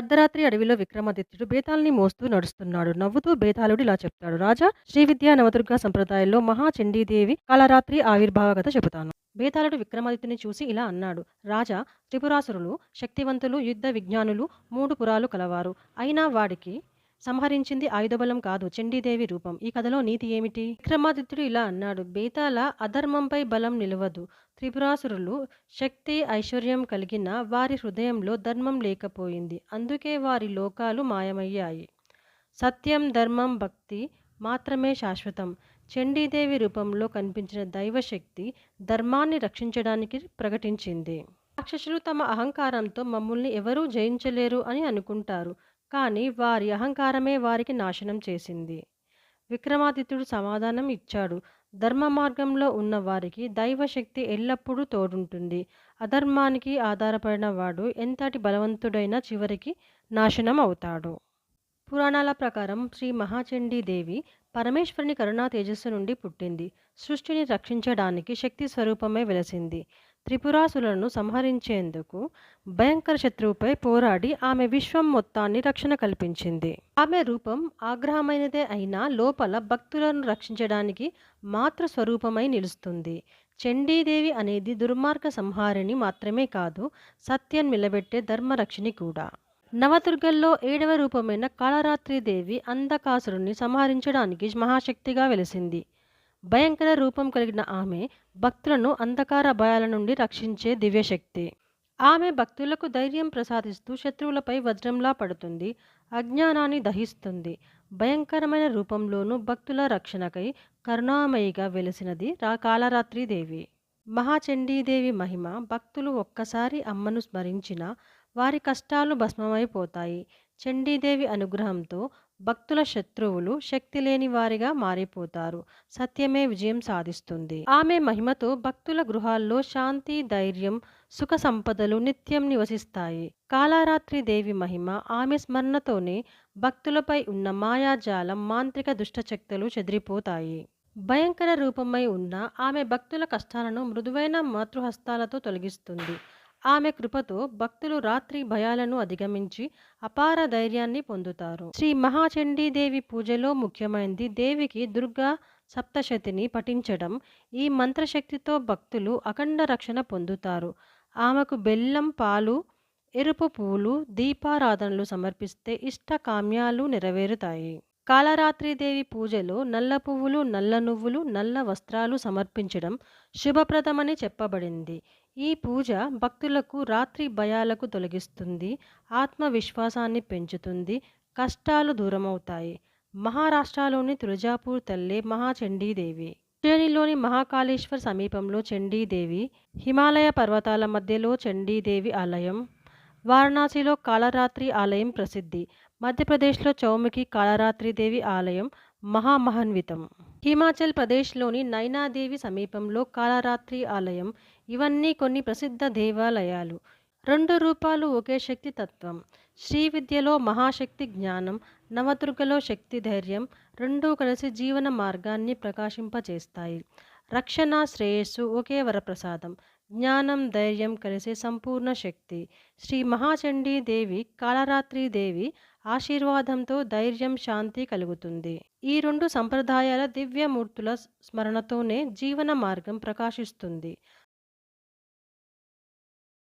అర్ధరాత్రి అడవిలో విక్రమాదిత్యుడు బేతాల్ని మోస్తూ నడుస్తున్నాడు. నవ్వుతూ బేతాళుడు ఇలా చెప్తాడు. రాజా! శ్రీవిద్యా నవదుర్గా సంప్రదాయంలో మహా చండీదేవి కాలరాత్రి ఆవిర్భావ కథ చెబుతాను. బేతాళుడు విక్రమాదిత్యుని చూసి ఇలా అన్నాడు. రాజా! త్రిపురాసురులు శక్తివంతులు, యుద్ధ విజ్ఞానులు, మూడు పురాలు కలవారు. అయినా వాడికి సంహరించింది ఆయుధబలం కాదు చండీదేవి రూపం. ఈ కథలో నీతి ఏమిటి? విక్రమాదిత్యుడు ఇలా అన్నాడు. బేతాల అధర్మంపై బలం నిలవదు. త్రిపురాసురులు శక్తి, ఐశ్వర్యం కలిగిన వారి హృదయంలో ధర్మం లేకపోయింది. అందుకే వారి లోకాలు మాయమయ్యాయి. సత్యం, ధర్మం, భక్తి మాత్రమే శాశ్వతం. చండీదేవి రూపంలో కనిపించిన దైవశక్తి ధర్మాన్ని రక్షించడానికి ప్రకటించింది. రాక్షసులు తమ అహంకారంతో మమ్మల్ని ఎవరూ జయించలేరు అని అనుకుంటారు. కానీ వారి అహంకారమే వారికి నాశనం చేసింది. విక్రమాదిత్యుడు సమాధానం ఇచ్చాడు. ధర్మ మార్గంలో ఉన్న వారికి దైవశక్తి ఎల్లప్పుడూ తోడుంటుంది. అధర్మానికి ఆధారపడిన వాడు ఎంతటి బలవంతుడైనా చివరికి నాశనం అవుతాడు. పురాణాల ప్రకారం శ్రీ మహాచండీదేవి పరమేశ్వరుని కరుణా తేజస్సు నుండి పుట్టింది. సృష్టిని రక్షించడానికి శక్తి స్వరూపమే వెలసింది. త్రిపురాసులను సంహరించేందుకు భయంకర శత్రువుపై పోరాడి ఆమె విశ్వం మొత్తాన్ని రక్షణ కల్పించింది. ఆమె రూపం ఆగ్రహమైనదే అయినా లోపల భక్తులను రక్షించడానికి మాతృ స్వరూపమై నిలుస్తుంది. చండీదేవి అనేది దుర్మార్గ సంహారిణి మాత్రమే కాదు సత్యం నిలబెట్టే ధర్మరక్షిణి కూడా. నవదుర్గల్లో ఏడవ రూపమైన కాళరాత్రిదేవి అంధకాసురుణ్ణి సంహరించడానికి మహాశక్తిగా వెలిసింది భయంకర రూపం కలిగిన ఆమె భక్తులను అంధకార భయాల నుండి రక్షించే దివ్యశక్తి. ఆమె భక్తులకు ధైర్యం ప్రసాదిస్తూ శత్రువులపై వజ్రంలా పడుతుంది. అజ్ఞానాన్ని దహిస్తుంది. భయంకరమైన రూపంలోనూ భక్తుల రక్షణకై కరుణామయిగా వెలసినది కాళరాత్రిదేవి మహాచండీదేవి మహిమ భక్తులు ఒక్కసారి అమ్మను స్మరించినా వారి కష్టాలు భస్మమైపోతాయి. చండీదేవి అనుగ్రహంతో భక్తుల శత్రువులు శక్తిలేని వారిగా మారిపోతారు. సత్యమే విజయం సాధిస్తుంది. ఆమె మహిమతో భక్తుల గృహాల్లో శాంతి, ధైర్యం, సుఖ సంపదలు నిత్యం నివసిస్తాయి. కాళరాత్రీదేవి మహిమ ఆమె స్మరణతోనే భక్తులపై ఉన్న మాయాజాలం, మాంత్రిక దుష్టశక్తులు చెదిరిపోతాయి. భయంకర రూపమై ఉన్న ఆమె భక్తుల కష్టాలను మృదువైన మాతృహస్తాలతో తొలగిస్తుంది. ఆమె కృపతో భక్తులు రాత్రి భయాలను అధిగమించి అపార ధైర్యాన్ని పొందుతారు. శ్రీ మహాచండీదేవి పూజలో ముఖ్యమైంది దేవికి దుర్గా సప్తశతిని పఠించడం. ఈ మంత్రశక్తితో భక్తులు అఖండ రక్షణ పొందుతారు. ఆమెకు బెల్లం, పాలు, ఎరుపు పూలు, దీపారాధనలు సమర్పిస్తే ఇష్ట కామ్యాలు నెరవేరుతాయి. కాలరాత్రిదేవి పూజలో నల్ల పువ్వులు, నల్ల నువ్వులు, నల్ల వస్త్రాలు సమర్పించడం శుభప్రదమని చెప్పబడింది. ఈ పూజ భక్తులకు రాత్రి భయాలకు తొలగిస్తుంది. ఆత్మవిశ్వాసాన్ని పెంచుతుంది. కష్టాలు దూరమవుతాయి. మహారాష్ట్రలోని తులజాపూర్ తల్లే మహాచండీదేవి. ఉజ్జయినిలోని మహాకాళేశ్వర్ సమీపంలో చండీదేవి, హిమాలయ పర్వతాల మధ్యలో చండీదేవి ఆలయం, వారణాసిలో కాళరాత్రి ఆలయం ప్రసిద్ధి. మధ్యప్రదేశ్లో చౌముఖి కాళరాత్రిదేవి ఆలయం మహామహాన్వితం. హిమాచల్ ప్రదేశ్లోని నైనాదేవి సమీపంలో కాళరాత్రి ఆలయం ఇవన్నీ కొన్ని ప్రసిద్ధ దేవాలయాలు. రెండు రూపాలు ఒకే శక్తి తత్వం. శ్రీవిద్యలో మహాశక్తి జ్ఞానం, నవదుర్గలో శక్తి ధైర్యం రెండూ కలిసి జీవన మార్గాన్ని ప్రకాశింపచేస్తాయి. రక్షణ, శ్రేయస్సు ఒకే వరప్రసాదం. జ్ఞానం, ధైర్యం కలిసే సంపూర్ణ శక్తి. శ్రీ మహాచండీ దేవి కాలరాత్రి దేవి ఆశీర్వాదంతో ధైర్యం, శాంతి కలుగుతుంది. ఈ రెండు సంప్రదాయాల దివ్యమూర్తుల స్మరణతోనే జీవన మార్గం ప్రకాశిస్తుంది.